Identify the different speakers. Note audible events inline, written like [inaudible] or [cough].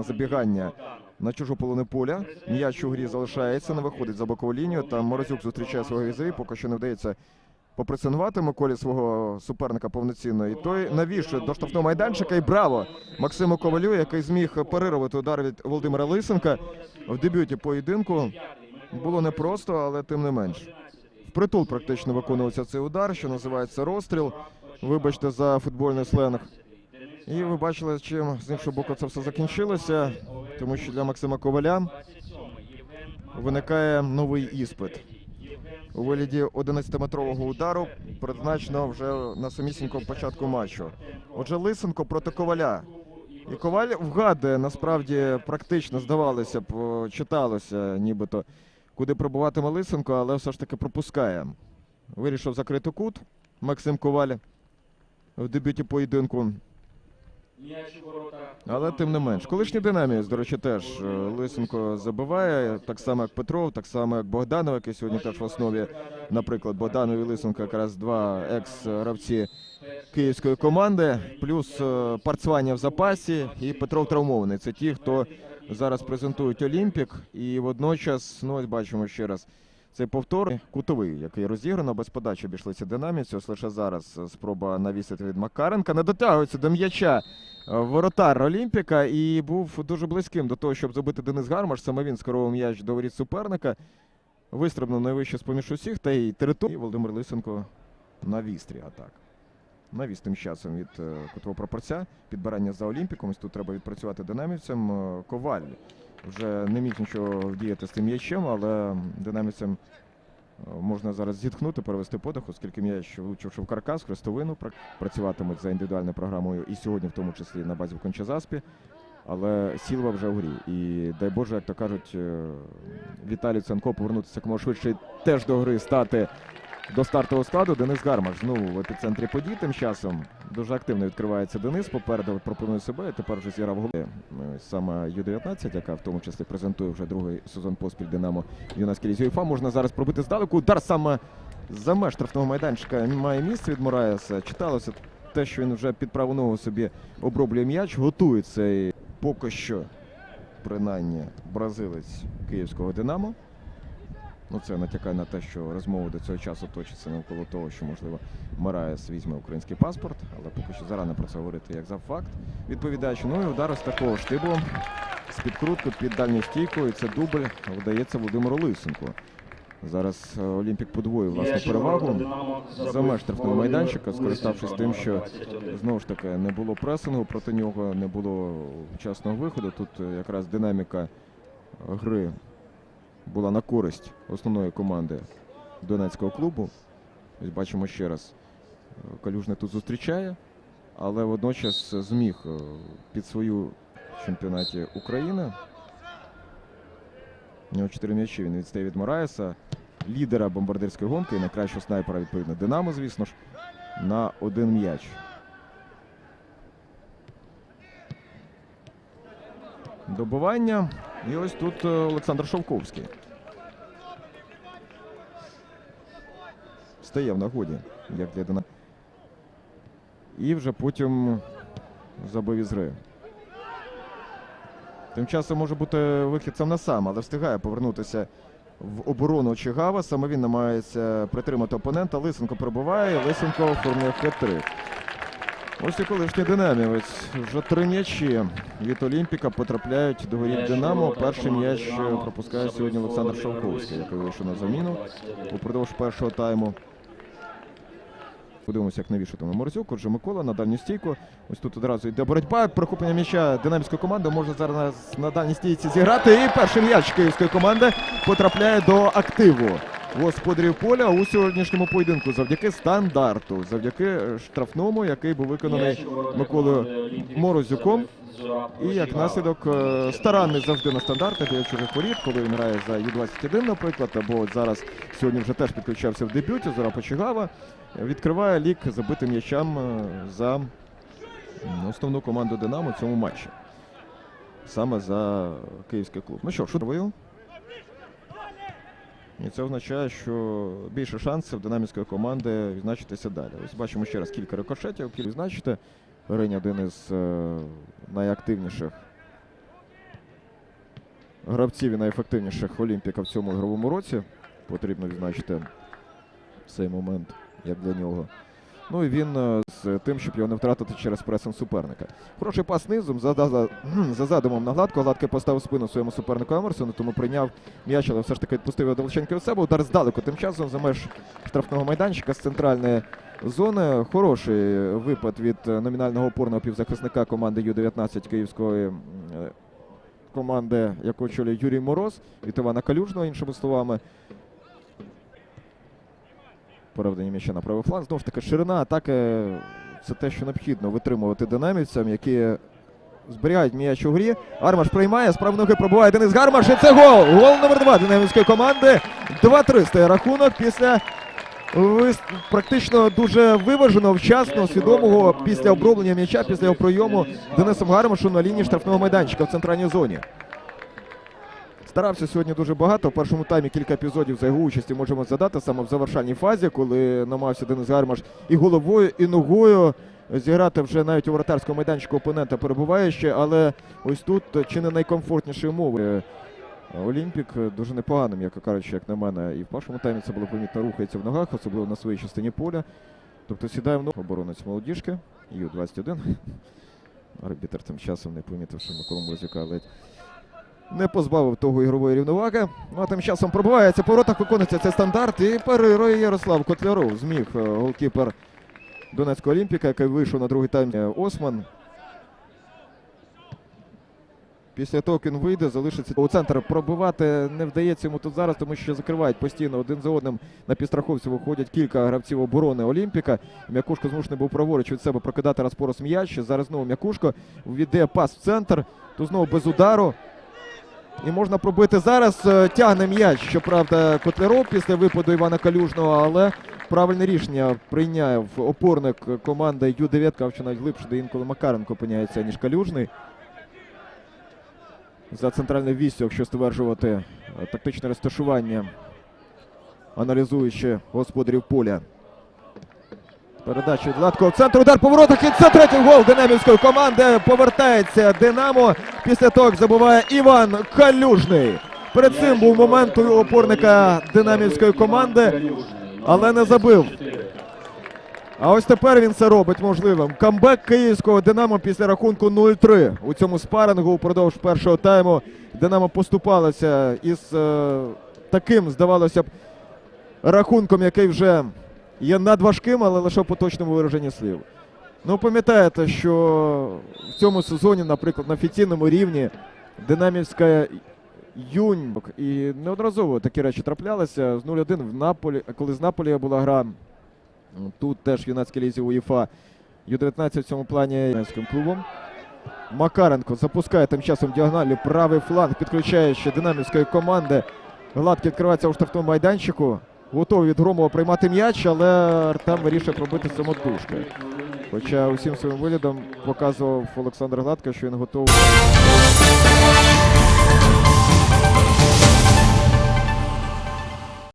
Speaker 1: на забігання на чужу половину поля. М'яч у грі залишається, не виходить за бокову лінію. Там Морозюк зустрічає свого візові, поки що не вдається попресинувати Миколі свого суперника повноцінно. І той навішує до штрафного майданчика. І браво! Максиму Ковалю, який зміг парирувати удар від Володимира Лисенка в дебюті поєдинку. Було непросто, але тим не менш. Впритул практично виконувався цей удар, що називається розстріл. Вибачте за футбольний сленг. І ви бачили, чим з іншого боку це все закінчилося, тому що для Максима Коваля виникає новий іспит. У вигляді 11-метрового удару призначено вже на самісінькому початку матчу. Отже, Лисенко проти Коваля. І Коваль вгадує, насправді практично здавалося б, читалося нібито, куди пробуватиме Лисенко, але все ж таки пропускає. Вирішив закрити кут Максим Коваль в дебюті поєдинку. Але тим не менш, колишній динамієць, до речі, теж е, Лисенко забиває, так само як Петров, так само як Богданов, який сьогодні теж в основі, наприклад, Богданов і Лисенко якраз два екс-гравці київської команди, плюс е, Парцвання в запасі і Петров травмований. Це ті, хто зараз презентують Олімпік, і водночас, ну ось бачимо ще раз. Цей повтор кутовий, який розіграно, без подачі обійшлися динаміці. Ось лише зараз е, спроба навісити від Макаренка. Не дотягується до м'яча е, воротар Олімпіка і був дуже близьким до того, щоб забити Денис Гармаш. Саме він скерував м'яч до воріт суперника. Вистрибнув найвище з поміж усіх та й території. Володимир Лисенко на вістрі атак. Навіс тим часом від е, кутового прапорця. Підбирання за Олімпіком. Ось тут треба відпрацювати динамівцям. Е, Коваль вже не міг нічого вдіяти з тим м'ячем, але динамівцям е, можна зараз зітхнути, перевести подих, оскільки м'яч, влучивши в каркас, хрестовину, пра- працюватимуть за індивідуальною програмою і сьогодні, в тому числі на базі в Кончезаспі. Але Сілва вже в грі. І дай Боже, як то кажуть, е, Віталій Ценко повернутися якомога швидше теж до гри стати до стартового складу. Денис Гармаш знову в епіцентрі подій. Тим часом дуже активно відкривається Денис. Попереду пропонує себе. і Тепер вже зіграв голи. Е, Саме Ю-19, яка в тому числі презентує вже другий сезон поспіль Динамо юнацький лізі УЄФА. Можна зараз пробити здалеку. Удар саме за меж штрафного майданчика має місце від Мораєса. Читалося те, що він вже під праву ногу собі оброблює м'яч, готується поки що, принаймні, бразилець київського Динамо. Ну, це натякає на те, що розмова до цього часу точиться навколо того, що, можливо, Мараєс візьме український паспорт, але поки що зарано про це говорити як за факт. Відповідач, ну і удар з такого штибу з підкрутку під дальню стійку, і це дубль вдається Володимиру Лисенку. Зараз е, Олімпік подвоїв власну перевагу за меж штрафного майданчика, скориставшись тим, що знову ж таки не було пресингу проти нього, не було вчасного виходу. Тут якраз динаміка гри була на користь основної команди Донецького клубу. Ось бачимо ще раз. е, Калюжний тут зустрічає, але водночас зміг е, під свою чемпіонаті України. У нього чотири м'ячі. Він відстає від Мораєса, лідера бомбардирської гонки і найкращого снайпера, відповідно, Динамо, звісно ж, на один м'яч. Добивання. І ось тут е, Олександр Шовковський. Стає в нагоді, як для Динамо. І вже потім забив із гри. Тим часом може бути вихід сам на сам, але встигає повернутися в оборону Чигава. Саме він намагається притримати опонента. Лисенко пробиває. Лисенко оформлює хет-трик. Ось і колишній динамівець. Вже три м'ячі від Олімпіка потрапляють до воріт Динамо. Перший м'яч пропускає сьогодні Олександр Шовковський, який вийшов на заміну упродовж першого тайму. Подивимося, як навішатиме Морзюк. Отже, Микола на дальню стійку. Ось тут одразу йде боротьба. Прихоплення м'яча динамівської команди може зараз на дальній стійці зіграти. І перший м'яч київської команди потрапляє до активу господарів поля у сьогоднішньому поєдинку завдяки стандарту, завдяки е, штрафному, який був виконаний Миколою Морозюком. І як наслідок е, старанний завжди на стандартах біля чужих воріт, коли він грає за Ю-21, наприклад, або от зараз сьогодні вже теж підключався в дебюті, Зора Почигава, відкриває лік забитим м'ячам е, за основну команду Динамо в цьому матчі. Саме за київський клуб. Ну що, шутовою. І це означає, що більше шансів динамівської команди відзначитися далі. Ось бачимо ще раз кілька рикошетів, відзначити. Рень один із е, найактивніших гравців і найефективніших Олімпіка в цьому ігровому році. Потрібно відзначити цей момент як для нього. Ну і він е, з тим, щоб його не втратити через пресинг суперника. Хороший пас низом за, за, за, [clears throat] за задумом на гладко. Гладкий поставив спину своєму супернику Емерсону, тому прийняв м'яч, але все ж таки відпустив його далеченько від себе. Удар здалеку тим часом за меж штрафного майданчика з центральної зони. Хороший випад від е, номінального опорного півзахисника команди Ю-19 Київської е, команди, яку очолює Юрій Мороз від Івана Калюжного, іншими словами. Переведення м'яча на правий фланг. Знову ж таки, ширина атаки це те, що необхідно витримувати динамівцям, які зберігають м'яч у грі. Гармаш приймає, з правої ноги пробуває Денис Гармаш. І це гол! Гол номер два динамівської команди. 2-3 стає рахунок після практично дуже виваженого, вчасно, свідомого після оброблення м'яча, після його прийому Денисом Гармашу на лінії штрафного майданчика в центральній зоні. Старався сьогодні дуже багато. В першому таймі кілька епізодів за його участі можемо згадати саме в завершальній фазі, коли намагався Денис Гармаш і головою, і ногою зіграти вже навіть у воротарському майданчику опонента перебуваючи, але ось тут чи не найкомфортніші умови. Олімпік дуже непоганим, м'яко кажучи, як на мене. І в першому таймі це було помітно рухається в ногах, особливо на своїй частині поля. Тобто сідає в ногу оборонець молодіжки, Ю-21. Арбітер тим часом не помітив, що Микола Морозюка ледь не позбавив того ігрової рівноваги. Ну а тим часом пробивається по воротах, виконується цей стандарт. І перерує Ярослав Котляров. Зміг е, голкіпер Донецького Олімпіка, який вийшов на другий тайм е, Осман. Після того, як він вийде, залишиться у центр. Пробивати не вдається йому тут зараз, тому що закривають постійно один за одним на підстраховці. Виходять кілька гравців оборони Олімпіка. М'якушко змушений був праворуч від себе прокидати раз по раз м'яч. Зараз знову м'якушко віддає пас в центр. Тут знову без удару. І можна пробити зараз. е, Тягне м'яч, щоправда, Котляров після випаду Івана Калюжного, але правильне рішення прийняв опорник команди Ю-9, що навіть глибше, де інколи Макаренко опиняється, ніж Калюжний. За центральною вістю, якщо стверджувати е, тактичне розташування, аналізуючи господарів поля. Передача від Гладкого в центр. Удар по воротах. І це третій гол динамівської команди. Повертається Динамо після того, забуває Іван Калюжний. Перед цим був момент у опорника динамівської команди, але не забив. А ось тепер він це робить можливим. Камбек київського Динамо після рахунку 0-3 у цьому спарингу упродовж першого тайму. Динамо поступалося із е, таким, здавалося б, рахунком, який вже є надважким, але лише в поточному вираженні слів. Ну, пам'ятаєте, що в цьому сезоні, наприклад, на офіційному рівні Динамівська Юнь і неодноразово такі речі траплялися. З 0-1 в Наполі, коли з Наполі була гра. Тут теж в юнацькій лізі УЄФА. Ю-19 в цьому плані юнацьким клубом. Макаренко запускає тим часом діагоналі правий фланг, підключаючи динамівської команди. Гладкий відкривається у штрафному майданчику. Готовий від Громова приймати м'яч, але Артем вирішує пробити самотужки. Хоча усім своїм виглядом показував Олександр Гладко, що він готовий.